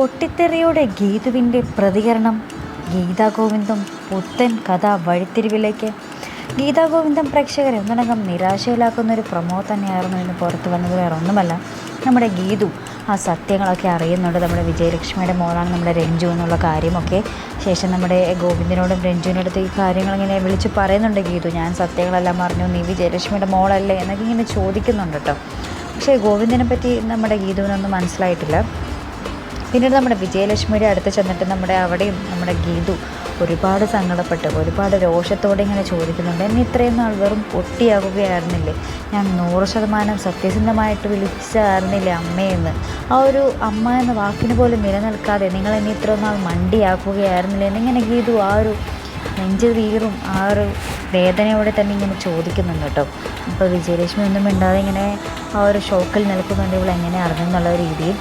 പൊട്ടിത്തെറിയോടെ ഗീതുവിന്റെ പ്രതികരണം ഗീതാഗോവിന്ദം പുത്തൻ കഥ വഴിത്തിരിവിലേക്ക്. ഗീതാഗോവിന്ദം പ്രേക്ഷകരെ ഒന്നടങ്കം നിരാശയിലാക്കുന്ന ഒരു പ്രമോ തന്നെയായിരുന്നു ഇന്ന് പുറത്ത് വന്നത്. വേറെ ഒന്നുമല്ല നമ്മുടെ ഗീതു ആ സത്യങ്ങളൊക്കെ അറിയുന്നുണ്ട്. നമ്മുടെ വിജയലക്ഷ്മിയുടെ മോളാണ് നമ്മുടെ രഞ്ജു എന്നുള്ള കാര്യമൊക്കെ. ശേഷം നമ്മുടെ ഗോവിന്ദനോടും രഞ്ജുവിനോടും ഈ കാര്യങ്ങളിങ്ങനെ വിളിച്ച് പറയുന്നുണ്ട് ഗീതു. ഞാൻ സത്യങ്ങളെല്ലാം പറഞ്ഞു നീ വിജയലക്ഷ്മിയുടെ മോളല്ലേ എന്നൊക്കെ ഇങ്ങനെ ചോദിക്കുന്നുണ്ട് കേട്ടോ. പക്ഷേ ഗോവിന്ദനെ പറ്റി നമ്മുടെ ഗീതുവിനൊന്നും മനസ്സിലായിട്ടില്ല. പിന്നീട് നമ്മുടെ വിജയലക്ഷ്മിയുടെ അടുത്ത് ചെന്നിട്ട് നമ്മുടെ അവിടെയും നമ്മുടെ ഗീതു ഒരുപാട് സങ്കടപ്പെട്ട് ഒരുപാട് രോഷത്തോടെ ഇങ്ങനെ ചോദിക്കുന്നുണ്ട്. എന്നെ ഇത്രയും നാൾ വെറും പൊട്ടിയാകുകയായിരുന്നില്ലേ? ഞാൻ നൂറ് ശതമാനം സത്യസന്ധമായിട്ട് വിളിച്ചായിരുന്നില്ലേ അമ്മയെന്ന് ആ ഒരു അമ്മ എന്ന വാക്കിന് പോലും നിലനിൽക്കാതെ നിങ്ങൾ എന്നെ ഇത്രയും നാൾ മണ്ടിയാക്കുകയായിരുന്നില്ലേ? എന്നിങ്ങനെ ഗീതു ആ ഒരു നെഞ്ച് വീറും ആ ഒരു വേദനയോടെ തന്നെ ഇങ്ങനെ ചോദിക്കുന്നുണ്ട് കേട്ടോ. അപ്പോൾ വിജയലക്ഷ്മി ഒന്നും മിണ്ടാതെ ഇങ്ങനെ ആ ഒരു ഷോക്കിൽ നിൽക്കുന്നുണ്ട്. ഇവൾ എങ്ങനെ അറിഞ്ഞെന്നുള്ള രീതിയിൽ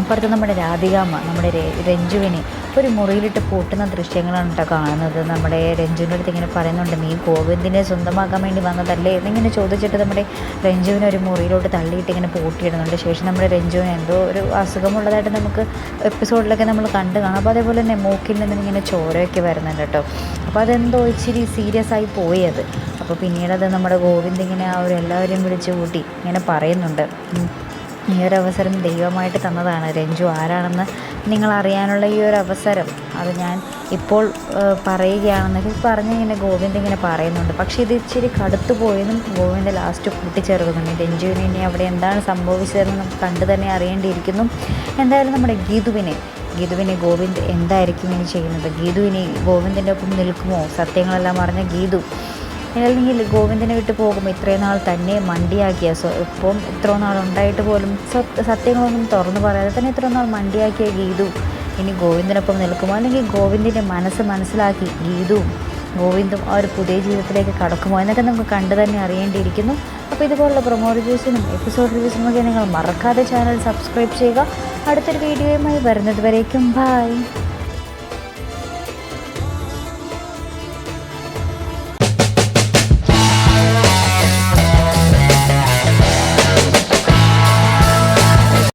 അപ്പുറത്ത് നമ്മുടെ രാധികാമ്മ നമ്മുടെ രഞ്ജുവിനെ ഒരു മുറിയിലിട്ട് പൂട്ടുന്ന ദൃശ്യങ്ങളാണ് കേട്ടോ കാണുന്നത്. നമ്മുടെ രഞ്ജുവിന്റെ അടുത്ത് ഇങ്ങനെ പറയുന്നുണ്ട് നീ ഗോവിന്ദിനെ സ്വന്തമാക്കാൻ വേണ്ടി വന്നതല്ലേ? എന്നിങ്ങനെ ചോദിച്ചിട്ട് നമ്മുടെ രഞ്ജുവിനെ ഒരു മുറിയിലോട്ട് തള്ളിയിട്ട് ഇങ്ങനെ പൂട്ടിയിടുന്നുണ്ട്. ശേഷം നമ്മുടെ രഞ്ജുവിന് എന്തോ ഒരു അസുഖമുള്ളതായിട്ട് നമുക്ക് എപ്പിസോഡിലൊക്കെ നമ്മൾ കണ്ടു കാണാം. അപ്പോൾ അതേപോലെ തന്നെ മൂക്കിൽ നിന്ന് ഇങ്ങനെ ചോരയൊക്കെ വരുന്നുണ്ട് കേട്ടോ. അപ്പോൾ അതെന്തോ ഇച്ചിരി സീരിയസ് ആയി പോയി അത്. അപ്പോൾ പിന്നീട് അത് നമ്മുടെ ഗോവിന്ദ് ഇങ്ങനെ ആ ഒരു എല്ലാവരെയും വിളിച്ച് കൂട്ടി ഇങ്ങനെ പറയുന്നുണ്ട്. ഈ ഒരു അവസരം ദൈവമായിട്ട് തന്നതാണ്. രഞ്ജു ആരാണെന്ന് നിങ്ങൾ അറിയാനുള്ള ഈ ഒരു അവസരം അത് ഞാൻ ഇപ്പോൾ പറയുകയാണെന്നൊക്കെ പറഞ്ഞ് ഇങ്ങനെ ഗോവിന്ദ് ഇങ്ങനെ പറയുന്നുണ്ട്. പക്ഷേ ഇത് ഇച്ചിരി കടുത്തു പോയെന്നും ഗോവിന്ദ് ലാസ്റ്റ് കൂട്ടിച്ചേർക്കുന്നുണ്ട്. രഞ്ജുവിന് ഇനി അവിടെ എന്താണ് സംഭവിച്ചതെന്ന് നമുക്ക് കണ്ടു തന്നെ അറിയേണ്ടിയിരിക്കുന്നു. എന്തായാലും നമ്മുടെ ഗീതുവിനെ ഗീതുവിനെ ഗോവിന്ദ് എന്തായിരിക്കും ഇനി ചെയ്യുന്നത്? ഗീതുവിനെ ഗോവിന്ദിന്റെ ഒപ്പം നിൽക്കുമോ? സത്യങ്ങളെല്ലാം അറിഞ്ഞ ഗീതു അല്ലെങ്കിൽ ഗോവിന്ദനെ വിട്ട് പോകുമ്പോൾ ഇത്രയും നാൾ തന്നെ മണ്ടിയാക്കിയ. സോ ഇപ്പം ഇത്ര നാൾ ഉണ്ടായിട്ട് പോലും സത്യങ്ങളൊന്നും തുറന്നു പറയാതെ തന്നെ ഇത്ര നാൾ മണ്ടിയാക്കിയ ഗീതു ഇനി ഗോവിന്ദനൊപ്പം നിൽക്കുമോ? അല്ലെങ്കിൽ ഗോവിന്ദിന്റെ മനസ്സ് മനസ്സിലാക്കി ഗീതുവും ഗോവിന്ദും ആ ഒരു പുതിയ ജീവിതത്തിലേക്ക് കടക്കുമോ? എന്നൊക്കെ നമുക്ക് കണ്ടു തന്നെ അറിയേണ്ടിയിരിക്കുന്നു. അപ്പോൾ ഇതുപോലുള്ള പ്രൊമോ റിവ്യൂസിനും എപ്പിസോഡ് റിവ്യൂസിനും ഒക്കെ നിങ്ങൾ മറക്കാതെ ചാനൽ സബ്സ്ക്രൈബ് ചെയ്യുക. അടുത്തൊരു വീഡിയോയുമായി വരുന്നത് വരേക്കും ബൈ.